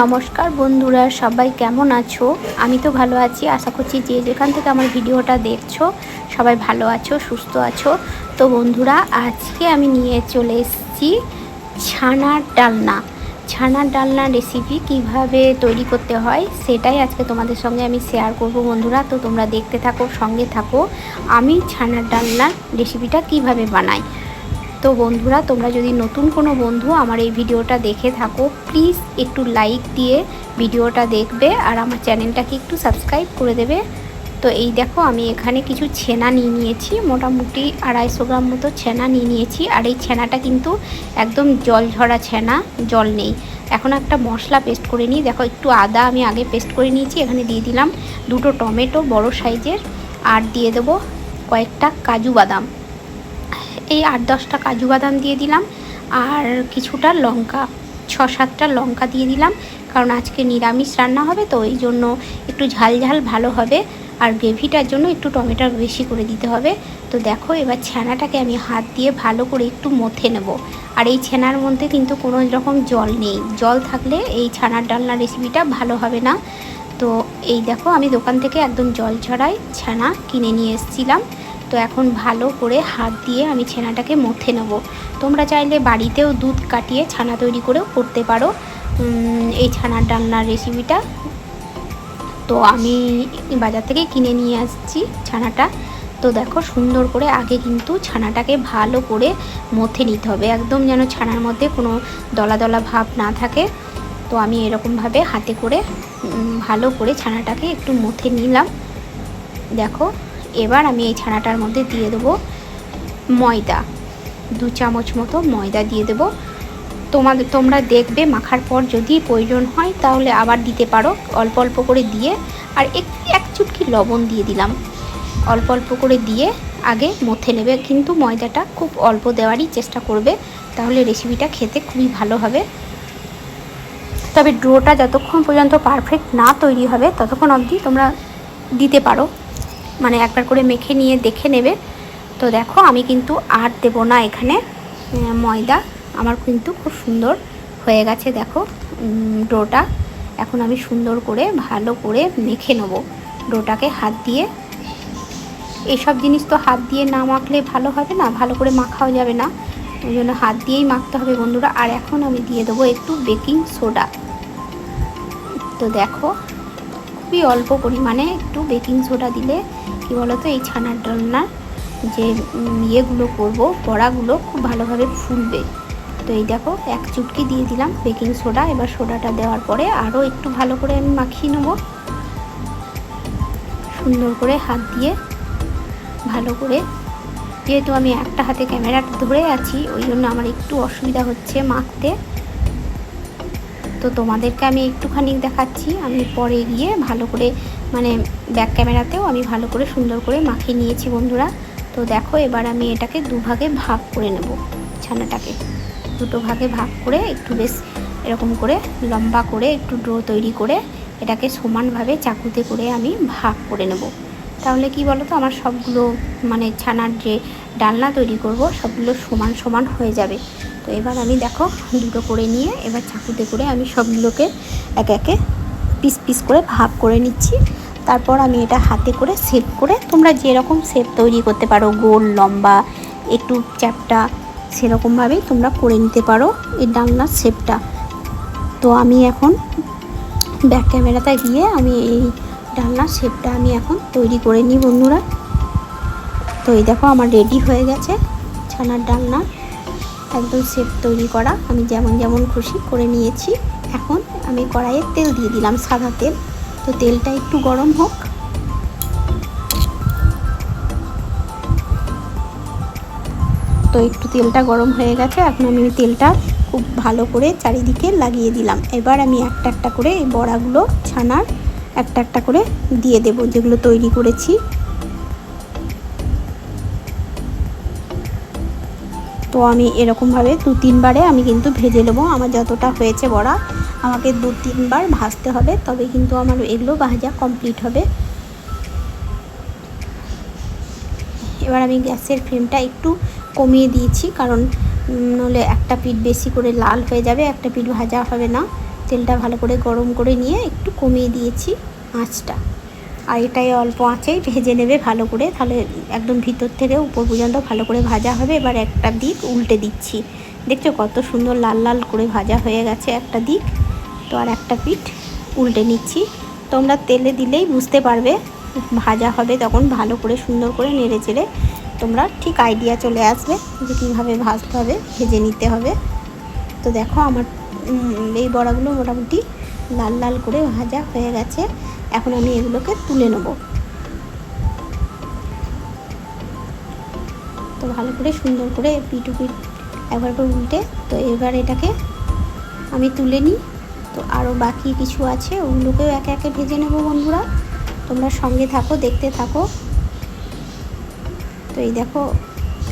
নমস্কার বন্ধুরা, সবাই কেমন আছো? আমি তো ভালো আছি, আশা করছি যে যেখান থেকে আমার ভিডিওটা দেখছ, সবাই ভালো আছো, সুস্থ আছো। তো বন্ধুরা, আজকে আমি নিয়ে চলে এসেছি ছানার ডালনা। ছানার ডালনা রেসিপি কীভাবে তৈরি করতে হয়, সেটাই আজকে তোমাদের সঙ্গে আমি শেয়ার করব বন্ধুরা। তো তোমরা দেখতে থাকো, সঙ্গে থাকো, আমি ছানার ডালনার রেসিপিটা কীভাবে বানাই। তো বন্ধুরা, তোমরা যদি নতুন কোনো বন্ধু আমার এই ভিডিওটা দেখে থাকো প্লিজ একটু লাইক দিয়ে ভিডিওটা দেখবে আর আমার চ্যানেলটাকে একটু সাবস্ক্রাইব করে দেবে। তো এই দেখো, আমি এখানে কিছু ছেনা নিয়ে নিয়েছি, মোটামুটি আড়াইশো গ্রাম মতো ছেনা নিয়ে নিয়েছি। আর এই ছেনাটা কিন্তু একদম জল ঝরা ছেনা, জল নেই। এখন একটা মশলা পেস্ট করে নিই। দেখো, একটু আদা আমি আগে পেস্ট করে নিয়েছি, এখানে দিয়ে দিলাম দুটো টমেটো বড় সাইজের। আর দিয়ে দেবো কয়েকটা কাজু বাদাম। এই আট দশটা কাজু বাদাম দিয়ে দিলাম আর কিছুটা লঙ্কা, ছ সাতটা লঙ্কা দিয়ে দিলাম। কারণ আজকে নিরামিষ রান্না হবে, তো এই জন্য একটু ঝাল ঝাল ভালো হবে। আর গ্রেভিটার জন্য একটু টমেটো বেশি করে দিতে হবে। তো দেখো, এবার ছানাটাকে আমি হাত দিয়ে ভালো করে একটু মথে নেব। আর এই ছানার মধ্যে কিন্তু কোনো রকম জল নেই। জল থাকলে এই ছানার ডালনা রেসিপিটা ভালো হবে না। তো এই দেখো, আমি দোকান থেকে একদম জল ছড়াই ছানা কিনে নিয়ে এসেছিলাম। তো এখন ভালো করে হাত দিয়ে আমি ছানাটাকে মথে নেব। তোমরা চাইলে বাড়িতেও দুধ কাটিয়ে ছানা তৈরি করেও করতে পারো। এই ছানার ডালনার রেসিপিটা তো আমি বাজার থেকে কিনে নিয়ে আসছি ছানাটা। তো দেখো সুন্দর করে আগে কিন্তু ছানাটাকে ভালো করে মথে নিতে হবে। একদম যেন ছানার মধ্যে কোনো দলা দলা ভাব না থাকে। তো আমি এরকমভাবে হাতে করে ভালো করে ছানাটাকে একটু মথে নিলাম। দেখো এবার আমি এই ছানাটার মধ্যে দিয়ে দেবো ময়দা, দু চামচ মতো ময়দা দিয়ে দেবো। তোমাদের তোমরা দেখবে মাখার পর যদি প্রয়োজন হয় তাহলে আবার দিতে পারো, অল্প অল্প করে দিয়ে। আর এক এক চুটকি লবণ দিয়ে দিলাম। অল্প অল্প করে দিয়ে আগে মথে নেবে, কিন্তু ময়দাটা খুব অল্প দেওয়ারই চেষ্টা করবে, তাহলে রেসিপিটা খেতে খুবই ভালো হবে। তবে ড্রোটা যতক্ষণ পর্যন্ত পারফেক্ট না তৈরি হবে, ততক্ষণ অবধি তোমরা দিতে পারো। মানে একবার করে মেখে নিয়ে দেখে নেবে। তো দেখো, আমি কিন্তু আর দেব না এখানে ময়দা। আমার কিন্তু খুব সুন্দর হয়ে গেছে, দেখো ডোটা। এখন আমি সুন্দর করে, ভালো করে মেখে নেব ডোটাকে হাত দিয়ে। এইসব জিনিস তো হাত দিয়ে না মাখলে ভালো হবে না, ভালো করে মাখাও যাবে না। ওই জন্য হাত দিয়েই মাখতে হবে বন্ধুরা। আর এখন আমি দিয়ে দেবো একটু বেকিং সোডা। তো দেখো, খুবই অল্প পরিমাণে একটু বেকিং সোডা দিলে কী বলতো, এই ছানার ডালনার যে ইয়েগুলো করব, বড়াগুলো খুব ভালোভাবে ফুলবে। তো এই দেখো, এক চুটকি দিয়ে দিলাম বেকিং সোডা, এবার সোডাটা দেওয়ার পরে আরও একটু ভালো করে আমি মাখিয়ে নেব। সুন্দর করে হাত দিয়ে ভালো করে। যেহেতু আমি একটা হাতে ক্যামেরাটা ধরে আছি, ওই জন্য আমার একটু অসুবিধা হচ্ছে মাখতে। তো তোমাদেরকে আমি একটুখানি দেখাচ্ছি, আমি পরে গিয়ে ভালো করে মানে ব্যাক ক্যামেরাতেও আমি ভালো করে সুন্দর করে মাখিয়ে নিয়েছি বন্ধুরা। তো দেখো, এবার আমি এটাকে দুভাগে ভাগ করে নেব ছানাটাকে। দুটো ভাগে ভাগ করে একটু বেশ এরকম করে লম্বা করে একটু ড্রো তৈরি করে এটাকে সমানভাবে চাকুতে করে আমি ভাগ করে নেব। তাহলে কি বলো তো, আমার সবগুলো মানে ছানার যে ডালনা তৈরি করব, সবগুলো সমান সমান হয়ে যাবে। তো এবার আমি দেখো, দুটো করে নিয়ে এবার চাকুতে করে আমি সবগুলোকে এক একে পিস পিস করে ভাগ করে নিচ্ছি। তারপর আমি এটা হাতে করে সেপ করে তোমরা যেরকম সেপ তৈরি করতে পারো, গোল, লম্বা, একটু চ্যাপটা সেরকমভাবেই তোমরা করে নিতে পারো এই ডালনার শেপটা। তো আমি এখন ব্যাক ক্যামেরাতে গিয়ে আমি এই ডালনার শেপটা আমি এখন তৈরি করে নিই বন্ধুরা। তো এই দেখো আমার রেডি হয়ে গেছে ছানার ডালনা। একদম শেপ তৈরি করা। আমি যেমন যেমন খুশি করে নিয়েছি। এখন আমি কড়াইয়ে তেল দিয়ে দিলাম সাদা তেল। তো তেলটা একটু গরম হোক। তো একটু তেলটা গরম হয়ে গেছে, এখন আমি তেলটা খুব ভালো করে চারিদিকে লাগিয়ে দিলাম। এবার আমি একটা একটা করে এই বড়াগুলো ছানার একটা একটা করে দিয়ে দেব, যেগুলো তৈরি করেছি। তো আমি এরকমভাবে দু তিনবারে আমি কিন্তু ভেজে নেব। আমার যতটা হয়েছে বড়া, আমাকে দু তিনবার ভাজতে হবে, তবে কিন্তু আমার এগুলো ভাজা কমপ্লিট হবে। এবার আমি গ্যাসের ফ্লেমটা একটু কমিয়ে দিয়েছি, কারণ নলে একটা পিঠ বেশি করে লাল হয়ে যাবে, একটা পিঠ ভাজা হবে না। তেলটা ভালো করে গরম করে নিয়ে একটু কমিয়ে দিয়েছি আঁচটা। আর এটাই অল্প আঁচেই ভেজে নেবে ভালো করে। তাহলে একদম ভিতর থেকে উপর পর্যন্ত ভালো করে ভাজা হবে। এবার একটা দিক উল্টে দিচ্ছি। দেখছ কত সুন্দর লাল লাল করে ভাজা হয়ে গেছে একটা দিক। তো আর একটা পিঠ উল্টে নিচ্ছি। তোমরা তেলে দিলেই বুঝতে পারবে ভাজা হবে তখন ভালো করে সুন্দর করে নেড়ে চেড়ে তোমরা ঠিক আইডিয়া চলে আসবে যে কীভাবে ভাজতে হবে, ভেজে নিতে হবে। তো দেখো আমার এই বড়াগুলো মোটামুটি লাল লাল করে ভাজা হয়ে গেছে। এখন আমি এগুলোকে তুলে নেব। তো ভালো করে সুন্দর করে পিটু পিট একবার করে উল্টে, তো এবার এটাকে আমি তুলে নিই। তো আরও বাকি কিছু আছে, ওগুলোকেও একে একে ভেজে নেব বন্ধুরা। তোমরা সঙ্গে থাকো, দেখতে থাকো। তো এই দেখো,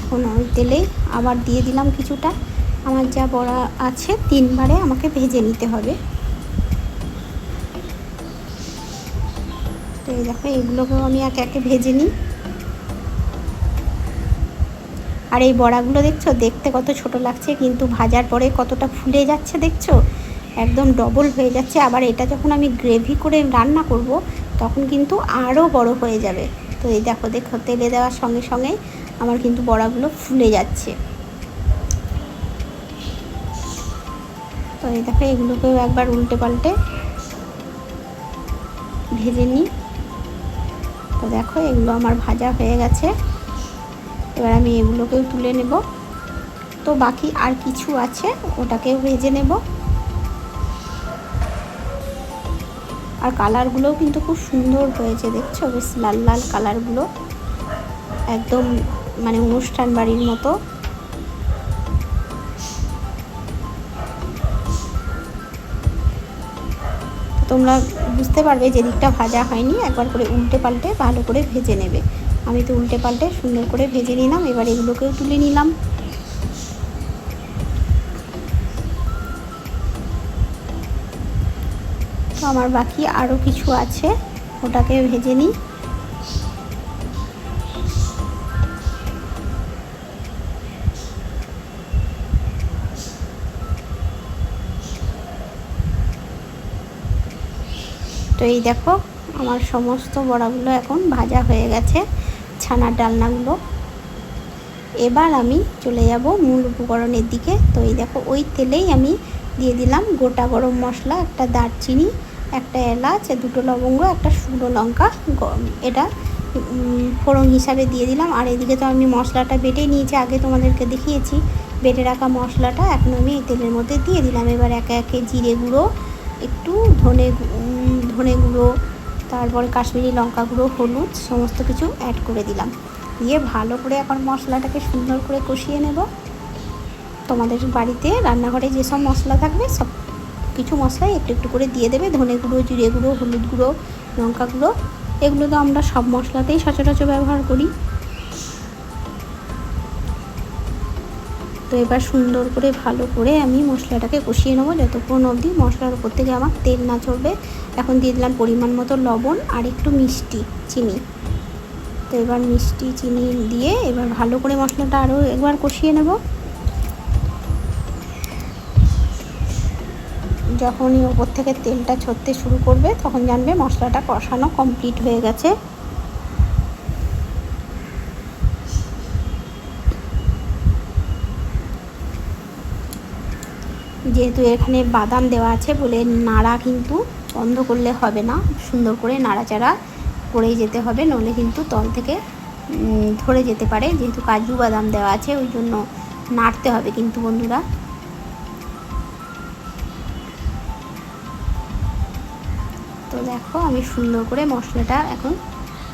এখন ওই তেলেই আবার দিয়ে দিলাম কিছুটা। আমার যা বড়া আছে, তিনবারে আমাকে ভেজে নিতে হবে। তো এই দেখো এগুলোকেও আমি একে একে ভেজে নিই। আর এই বড়াগুলো দেখছ? দেখতে কত ছোট লাগছে, কিন্তু ভাজার পরে কতটা ফুলে যাচ্ছে দেখছ? একদম ডবল হয়ে যাচ্ছে। আবার এটা যখন আমি গ্রেভি করে রান্না করব, তখন কিন্তু আরও বড় হয়ে যাবে। তো এই দেখো দেখো, তেলে দেওয়ার সঙ্গে সঙ্গে আমার কিন্তু বড়াগুলো ফুলে যাচ্ছে। তো এই দেখো, এগুলোকেও একবার উল্টে পাল্টে ভেজে নিই। তো দেখো, এগুলো আমার ভাজা হয়ে গেছে। এবার আমি এগুলোকেও তুলে নেব। তো বাকি আর কিছু আছে, ওটাকেও ভেজে নেব। আর কালারগুলোও কিন্তু খুব সুন্দর হয়েছে, দেখছ? বেশ লাল লাল কালারগুলো। একদম মানে অনুষ্ঠান বাড়ির মতো। তোমরা বুঝতে পারবে যে দিকটা ভাজা হয়নি, একবার করে উল্টে পাল্টে ভালো করে ভেজে নেবে। আমি তো উল্টে পাল্টে সুন্দর করে ভেজে নিলাম, এবার এগুলোকেও তুলে নিলাম। তো আমার বাকি আরও কিছু আছে, ওটাকে ভেজে নিই। তো এই দেখো, আমার সমস্ত বড়াগুলো এখন ভাজা হয়ে গেছে, ছানার ডালনাগুলো। এবার আমি চলে যাব মূল উপকরণের দিকে। তো এই দেখো, ওই তেলেই আমি দিয়ে দিলাম গোটা গরম মশলা, একটা দারচিনি, একটা এলাচ দুটো লবঙ্গ, একটা শুকনো লঙ্কা। এটা ফোড়ন হিসাবে দিয়ে দিলাম। আর এদিকে তো আমি মশলাটা বেটে নিয়েছি, আগে তোমাদেরকে দেখিয়েছি। বেটে রাখা মশলাটা এখন আমি এই তেলের মধ্যে দিয়ে দিলাম। এবার একে একে জিরে গুঁড়ো, একটু ধনে ধনে গুঁড়ো তারপরে কাশ্মীরি লঙ্কা গুঁড়ো হলুদ, সমস্ত কিছু অ্যাড করে দিলাম। দিয়ে ভালো করে এখন মশলাটাকে সুন্দর করে কষিয়ে নেব। তোমাদের বাড়িতে রান্নাঘরে যেসব মশলা থাকবে, সব কিছু মশলাই একটু একটু করে দিয়ে দেবে। ধনে গুঁড়ো জিরে গুঁড়ো হলুদ গুঁড়ো লঙ্কা গুঁড়ো এগুলো তো আমরা সব মশলাতেই সচরাচর ব্যবহার করি। তো এবার সুন্দর করে ভালো করে আমি মশলাটাকে কষিয়ে নেব। যতক্ষণ অবধি মশলার উপর থেকে আমার তেল না চড়বে এখন দিয়ে দিলাম পরিমাণ মতো লবণ আর একটু মিষ্টি চিনি। তো এবার মিষ্টি চিনি দিয়ে এবার ভালো করে মশলাটা আরও একবার কষিয়ে নেব। যখনই ওপর থেকে তেলটা ছড়তে শুরু করবে, তখন জানবে মশলাটা কষানো কমপ্লিট হয়ে গেছে। যেহেতু এখানে বাদাম দেওয়া আছে বলে নাড়া কিন্তু বন্ধ করলে হবে না। সুন্দর করে নাড়াচাড়া করেই যেতে হবে নলে কিন্তু তল থেকে ধরে যেতে পারে। যেহেতু কাজু বাদাম দেওয়া আছে, ওই জন্য নাড়তে হবে কিন্তু বন্ধুরা। তো দেখো, আমি সুন্দর করে মশলাটা এখন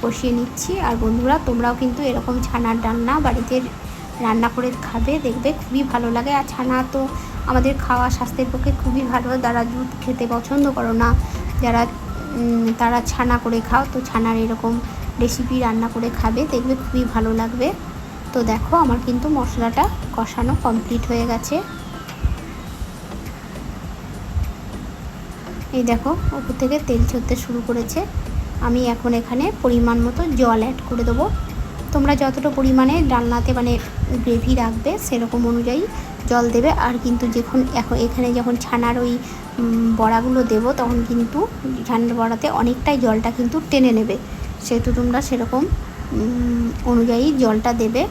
কষিয়ে নিচ্ছি। আর বন্ধুরা, তোমরাও কিন্তু এরকম ছানার ডালনা বাড়িতে রান্না করে খাবে, দেখবে খুবই ভালো লাগে। আর ছানা তো আমাদের খাওয়া স্বাস্থ্যের পক্ষে খুবই ভালো। যারা দুধ খেতে পছন্দ করো না, যারা তারা ছানা করে খাও, তো ছানার এরকম রেসিপি রান্না করে খাবে, দেখবে খুবই ভালো লাগবে। তো দেখো, আমার কিন্তু মশলাটা কষানো কমপ্লিট হয়ে গেছে। এই দেখো, ওপর থেকে তেল ছড়তে শুরু করেছে। আমি এখন এখানে পরিমাণ মতো জল অ্যাড করে দেবো। তোমরা যতটা পরিমাণে ডালনাতে মানে গ্রেভি রাখবে সেরকম অনুযায়ী জল দেবে। আর কিন্তু যখন এখন এখানে যখন ছানার ওই বড়াগুলো দেবো, তখন কিন্তু ছানার বড়াতে অনেকটাই জলটা কিন্তু টেনে নেবে। সেহেতু তোমরা সেরকম অনুযায়ী জলটা দেবে।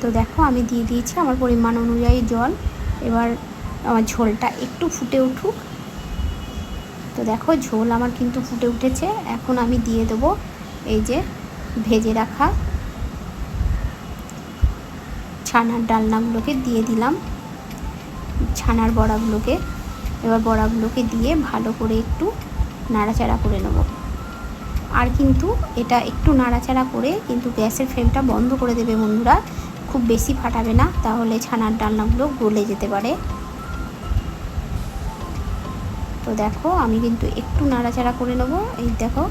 তো দেখো আমি দিয়ে দিয়েছি আমার পরিমাণ অনুযায়ী জল। এবার আমার ঝোলটা একটু ফুটে উঠুক। তো দেখো ঝোল আমার কিন্তু ফুটে উঠেছে। এখন আমি দিয়ে দেবো এই যে ভেজে রাখা ছানার ডালনাগুলোকে দিয়ে দিলাম। ছানার বড়াগুলোকে। এবার বড়াগুলোকে দিয়ে ভালো করে একটু নাড়াচাড়া করে নেব। আর কিন্তু এটা একটু নাড়াচাড়া করে কিন্তু গ্যাসের ফ্লেমটা বন্ধ করে দেবে বন্ধুরা। খুব বেশি ফাটাবে না, তাহলে ছানার ডালনাগুলো গলে যেতে পারে। তো দেখো, আমি কিন্তু একটু নাড়াচাড়া করে নেব। এই দেখো,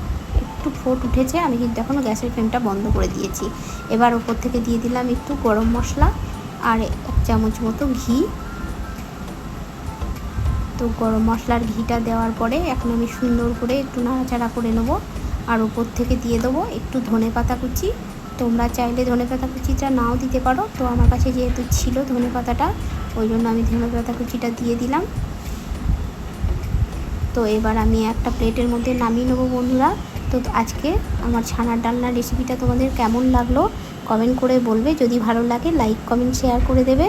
একটু ফোট উঠেছে, আমি কিন্তু এখনও গ্যাসের ফ্লেমটা বন্ধ করে দিয়েছি। এবার ওপর থেকে দিয়ে দিলাম একটু গরম মশলা আর এক চামচ মতো ঘি। তো গরম মশলার ঘিটা দেওয়ার পরে এখন আমি সুন্দর করে একটু নাড়াচাড়া করে নেব। আর ওপর থেকে দিয়ে দেবো একটু ধনে পাতা কুচি। তোমরা চাইলে ধনে পাতা কুচিটা নাও দিতে পারো। তো আমার কাছে যেহেতু ছিল ধনে পাতাটা, ওই জন্য আমি ধনে পাতা কুচিটা দিয়ে দিলাম। তো এবার আমি একটা প্লেটের মধ্যে নামিয়ে নেব বন্ধুরা। তো আজকে আমার ছানার ডালনার রেসিপিটা তোমাদের কেমন লাগল কমেন্ট করে বলবে। যদি ভালো লাগে লাইক কমেন্ট শেয়ার করে দেবে।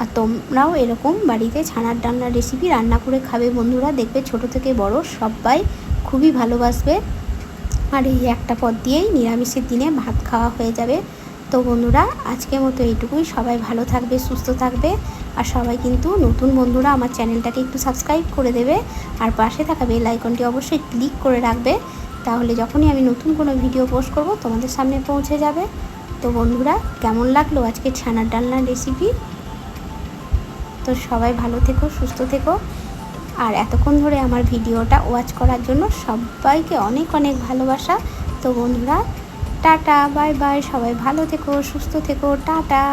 আর তোমরাও এরকম বাড়িতে ছানার ডালনার রেসিপি রান্না করে খাবে বন্ধুরা। দেখবে ছোট থেকে বড় সবাই খুবই ভালোবাসবে। আর এই একটা পদ দিয়েই নিরামিষের দিনে ভাত খাওয়া হয়ে যাবে। তো বন্ধুরা, আজকের মতো এইটুকুই। সবাই ভালো থাকবে, সুস্থ থাকবে। আর সবাই কিন্তু নতুন বন্ধুরা আমার চ্যানেলটাকে একটু সাবস্ক্রাইব করে দেবে। আর পাশে থাকা বেল আইকনটি অবশ্যই ক্লিক করে রাখবে। তাহলে যখনই আমি নতুন কোনো ভিডিও পোস্ট করব, তোমাদের সামনে পৌঁছে যাবে। তো বন্ধুরা, কেমন লাগল আজকে ছানার ডালনার রেসিপি তো সবাই ভালো থেকো, সুস্থ থেকো। আর এতক্ষণ ধরে আমার ভিডিওটা ওয়াচ করার জন্য সবাইকে অনেক অনেক ভালোবাসা। তো বন্ধুরা, টাটা বাই বাই সবাই ভালো থেকো, সুস্থ থেকো, টাটা।